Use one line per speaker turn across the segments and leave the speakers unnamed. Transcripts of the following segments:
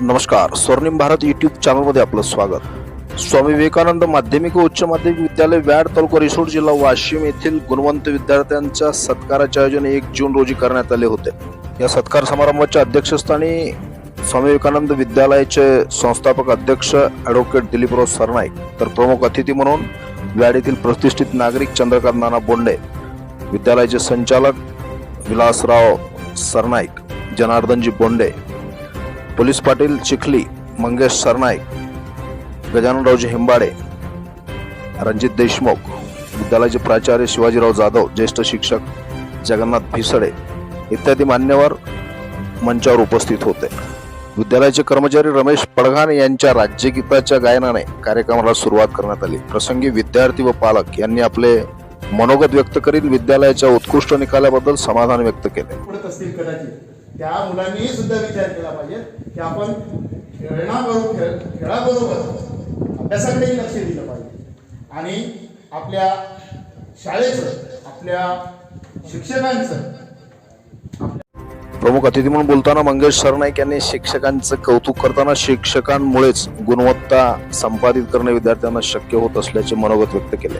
नमस्कार. स्वर्णिम भारत युट्यूब चॅनलमध्ये आपलं स्वागत. स्वामी विवेकानंद माध्यमिक व उच्च माध्यमिक विद्यालय व्याड तालुका रिसोड जिल्हा वाशिम येथील गुणवंत विद्यार्थ्यांच्या सत्काराचे आयोजन एक जून रोजी करण्यात आले होते. या सत्कार समारंभाच्या अध्यक्षस्थानी स्वामी विवेकानंद विद्यालयाचे संस्थापक अध्यक्ष ॲडव्होकेट दिलीपराव सरनाईक तर प्रमुख अतिथी म्हणून व्याड येथील प्रतिष्ठित नागरिक चंद्रकांत नाना बोंडे विद्यालयाचे संचालक विलासराव सरनाईक जनार्दनजी बोंडे पोलीस पाटील चिखली मंगेश सरनाईक गजाननरावजी हिंबाडे रणजित देशमुख विद्यालयाचे प्राचार्य शिवाजीराव जाधव ज्येष्ठ शिक्षक जगन्नाथ भिसडे इत्यादी मान्यवर मंचावर उपस्थित होते. विद्यालयाचे कर्मचारी रमेश पडघाण यांच्या राज्यगीताच्या गायनाने कार्यक्रमाला सुरुवात करण्यात आली. प्रसंगी विद्यार्थी व पालक यांनी आपले मनोगत व्यक्त करीत विद्यालयाच्या उत्कृष्ट निकालाबद्दल समाधान व्यक्त केले.
कदाचित त्या मुलांनी सुद्धा विचार केला पाहिजे की आपण खेळण्याबरोबर खेळ खेळाबरोबर अभ्यासाकडेही लक्ष दिलं पाहिजे. आणि आपल्या शाळेचं आपल्या शिक्षकांचं
प्रमुख अतिथी म्हणून बोलताना मंगेश सरनाईक यांनी शिक्षकांचं कौतुक करताना शिक्षकांमुळेच गुणवत्ता संपादित करणे विद्यार्थ्यांना शक्य होत असल्याचे मनोगत व्यक्त केले.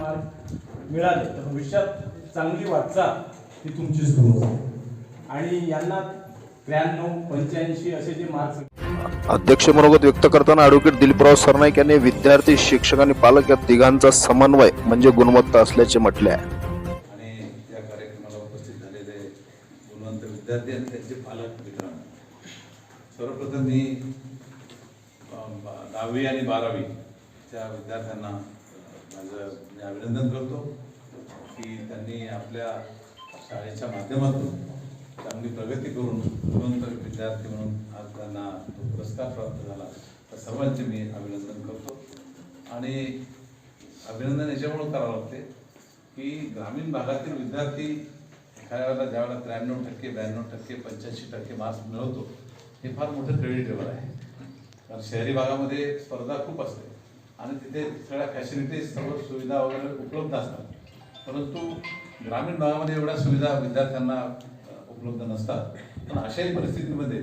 मिळाले. तर भविष्यात चांगली वाटचाल ही तुमची सुरू होईल आणि यांना त्र्याण्णव पंच्याऐंशी असे जे मार्क्स
अध्यक्ष मनोगत व्यक्त करताना ॲडव्होकेट दिलीपराव सरनाईक यांनी विद्यार्थी शिक्षक आणि पालक या तिघांचा समन्वय म्हणजे गुणवत्ता असल्याचे म्हटले आहे.
आणि या कार्यक्रमाला उपस्थित झालेले गुणवंत विद्यार्थी आणि त्यांचे पालक मित्रांनो सर्वप्रथम मी दहावी आणि बारावीच्या विद्यार्थ्यांना अं, माझं मी अभिनंदन करतो की त्यांनी आपल्या शाळेच्या माध्यमातून चांगली प्रगती करून गुणवंत विद्यार्थी म्हणून आज त्यांना तो पुरस्कार प्राप्त झाला. तर सर्वांचे मी अभिनंदन करतो. आणि अभिनंदन याच्यामुळं करावं लागते की ग्रामीण भागातील विद्यार्थी एखाद्या वेळेला ज्या वेळेला त्र्याण्णव टक्के ब्याण्णव टक्के पंच्याऐंशी टक्के मार्क्स मिळवतो हे फार मोठं क्रेडिटेबल आहे. कारण शहरी भागामध्ये स्पर्धा खूप असते. आणि तिथे सगळ्या फॅसिलिटीज सर्व सुविधा वगैरे उपलब्ध असतात. परंतु ग्रामीण भागामध्ये एवढ्या सुविधा विद्यार्थ्यांना उपलब्ध नसतात. पण अशाही परिस्थितीमध्ये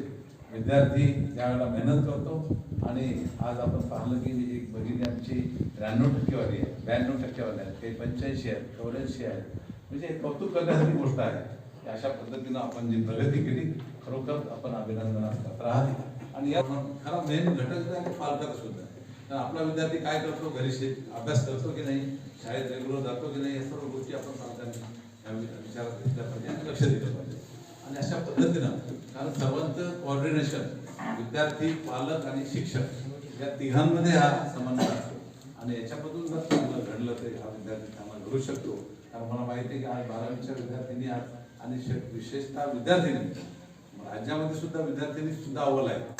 विद्यार्थी ज्यावेळेला मेहनत करतो आणि आज आपण पाहिलं की एक भगिनी आमची त्र्याण्णव टक्केवारी आहे. ब्याण्णव टक्केवारी आहे. काही पंच्याऐंशी आहेत चौऱ्याऐंशी आहेत. म्हणजे कौतुक करण्यासारखी गोष्ट आहे. की अशा पद्धतीनं आपण जी प्रगती केली खरोखर आपण अभिनंदनास पात्र आहात आणि या खरा मेन घटक जो आहे तो पालकाचा सुद्धा. कारण आपला विद्यार्थी काय करतो? घरी शे- अभ्यास करतो की नाही? शाळेत रेग्युलर जातो की नाही? या सर्व गोष्टी आपण पालकांनी विचारात घेतल्या पाहिजे आणि लक्ष दिलं पाहिजे आणि अशा पद्धतीनं कारण सर्वांचं कॉर्डिनेशन विद्यार्थी पालक आणि शिक्षक या तिघांमध्ये हा समन्वय असतो. आणि याच्यामधून जर चांगलं घडलं तर हा विद्यार्थी चांगला घडू शकतो. कारण मला माहिती आहे की आज बारावीच्या विद्यार्थ्यांनी आज आणि श- विशेषतः विद्यार्थिनी राज्यामध्ये सुद्धा विद्यार्थ्यांनी सुद्धा अव्वल आहे.